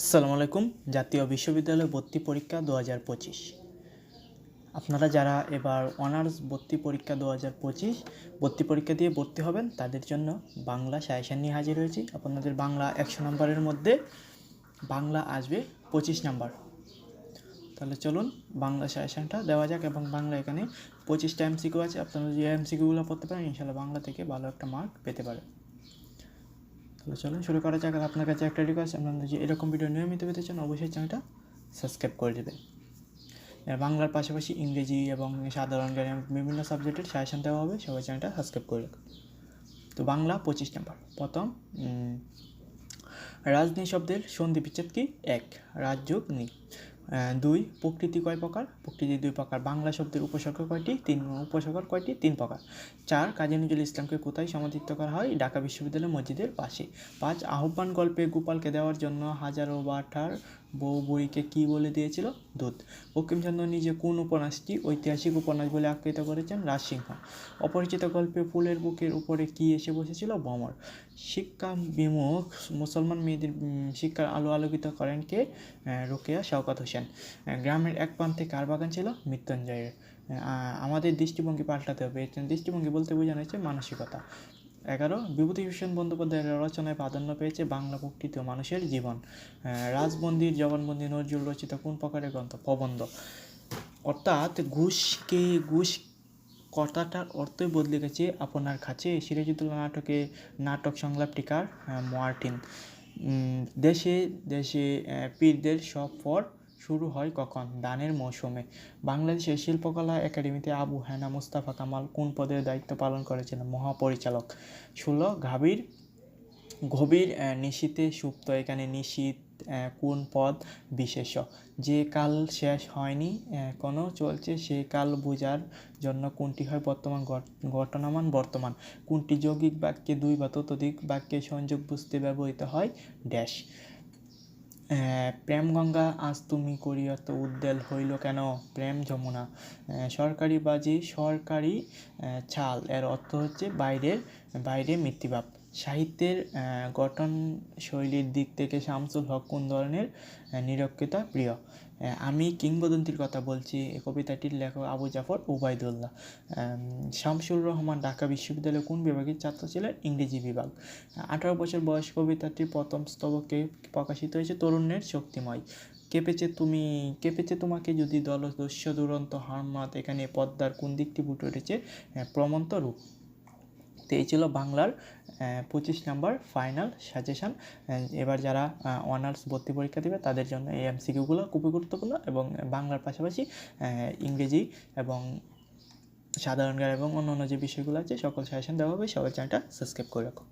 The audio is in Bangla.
আসসালামু আলাইকুম, জাতীয় বিশ্ববিদ্যালয় ভর্তি পরীক্ষা দু হাজার পঁচিশ। আপনারা যারা এবার অনার্স ভর্তি পরীক্ষা দু হাজার পঁচিশ, ভর্তি পরীক্ষা দিয়ে ভর্তি হবেন, তাদের জন্য বাংলা সাজেশন নিয়ে হাজির হয়েছি। আপনাদের বাংলা একশো নম্বরের মধ্যে বাংলা আসবে পঁচিশ নাম্বার। তাহলে চলুন বাংলা সাজেশনটা দেওয়া যাক এবং বাংলা এখানে পঁচিশটা এমসিকিউ আছে। আপনারা যে এমসিকিউগুলো পড়তে পারেন ইনশাল্লাহ বাংলা থেকে ভালো একটা মার্ক পেতে পারেন। তাহলে চলুন শুরু করা যাক আর আপনার কাছে একটা রিকোয়েস্ট আপনার যে এরকম ভিডিও নিয়মিত পেতে চান, অবশ্যই চ্যানেলটা সাবস্ক্রাইব করে দেবেন। বাংলার পাশাপাশি ইংরেজি এবং সাধারণ জ্ঞান বিভিন্ন সাবজেক্টের সাজেশন দেওয়া হবে, সবাই চ্যানেলটা সাবস্ক্রাইব করে রাখুন। তো বাংলা পঁচিশ নাম্বার। প্রথম রাজনীতি রাজনী শব্দের সন্ধি বিচ্ছেদ কি? এক, রাজযোগ নি দুই, প্রকৃতি কয় প্রকার? প্রকৃতি দুই প্রকার। বাংলা শব্দের উপসর্গ কয়টি? তিন, উপসর্গ কয়টি? তিন প্রকার। চার, কাজী নজরুল ইসলামকে কোথায় সমাধিত করা হয়? ঢাকা বিশ্ববিদ্যালয় মসজিদের পাশে। পাঁচ, আহ্বান গল্পে গোপালকে দেওয়ার জন্য হাজারো বাটার বউ বুড়িকে কি বলে দিয়েছিল? দুধ। বঙ্কিমচন্দ্র নিজে কোন উপন্যাসটি ঐতিহাসিক উপন্যাস বলে আখ্যায়িত করেছেন? রাজসিংহ। অপরিচিত গল্পে ফুলের বুকের উপরে কি এসে বসেছিল? ভ্রমর শিক্ষা বিমুখ মুসলমান মেয়েদের শিক্ষার আলো আলোকিত করেন কে? রোকেয়া শওকত হোসেন। গ্রামের এক প্রান্তে কার বাগান ছিল? মৃত্যুঞ্জয়ের। আমাদের দৃষ্টিভঙ্গি পাল্টাতে হবে। দৃষ্টিভঙ্গি বলতে বোঝানো হচ্ছে মানসিকতা। এগারো বিভূতিভূষণ বন্দ্যোপাধ্যায়ের রচনায় প্রাধান্য পেয়েছে বাংলা প্রকৃত মানুষের জীবন। রাজবন্দির জবানবন্দি নজরুল রচিত কোন প্রকারের গ্রন্থ? প্রবন্ধ। অর্থাৎ ঘুষকে, ঘুষ কথাটার অর্থই বদলে গেছে আপনার কাছে। সিরাজুদ্দৌলা নাটকে নাটক সংলাপটিকার মার্টিন। দেশে দেশে পীরদের সব পর শুরু হয় কখন? দানের মৌসুমে। বাংলাদেশের শিল্পকলা একাডেমিতে আবু হেনা মুস্তাফা কামাল কোন পদের দায়িত্ব পালন করেছিলেন? মহাপরিচালক। ষোলো গাভীর গভীর নিশীতে সুপ্ত। এখানে নিশীত কোন পদ বিশেষ্য যে কাল শেষ হয়নি কোনো চলছে সে কাল বোঝার জন্য কোনটি হয় বর্তমান ঘট- ঘটনামান বর্তমান? কোনটি যৌগিক বাক্যে দুই বা ততোধিক বাক্যে সংযোগ বুঝতে ব্যবহৃত হয়? ড্যাশ। প্রেম গঙ্গা, আজ তুমি করিয়া তো উদ্বেল হইল কেন? প্রেম যমুনা। সরকারি বাজি, সরকারি ছাল। এর অর্থ হচ্ছে বাইরের, বাইরে মৃত্যুভাব সাহিত্যের গঠন শৈলীর দিক থেকে শামসুল হক কোন ধরনের নিরক্ষিতা প্রিয়? আমি কিংবদন্তির কথা বলছি এ কবিতাটির লেখক আবু জাফর ওবায়দুল্লাহ শামসুর রহমান ঢাকা বিশ্ববিদ্যালয়ের কোন বিভাগের ছাত্র ছিলেন? ইংরেজি বিভাগ। আঠারো বছর বয়স কবিতাটির প্রথম স্তবকে প্রকাশিত হয়েছে তরুণের শক্তিময় কেঁপেছে তুমি, কেঁপেছে তোমাকে যদি দল দস্য দুরন্ত হারমাত এখানে পদ্মার কোন দিকটি ফুটে উঠেছে? প্রমন্ত রূপ। তো এই ছিল বাংলার পঁচিশ নাম্বার ফাইনাল সাজেশান এবার যারা অনার্স ভর্তি পরীক্ষা দেবে, তাদের জন্য এই এমসিকিউগুলো খুবই গুরুত্বপূর্ণ এবং বাংলার পাশাপাশি ইংরেজি এবং সাধারণ জ্ঞান এবং অন্য অন্য যে বিষয়গুলো আছে, সকল সাজেশন দেওয়া হবে। সবাই চ্যানেলটা সাবস্ক্রাইব করে রাখো।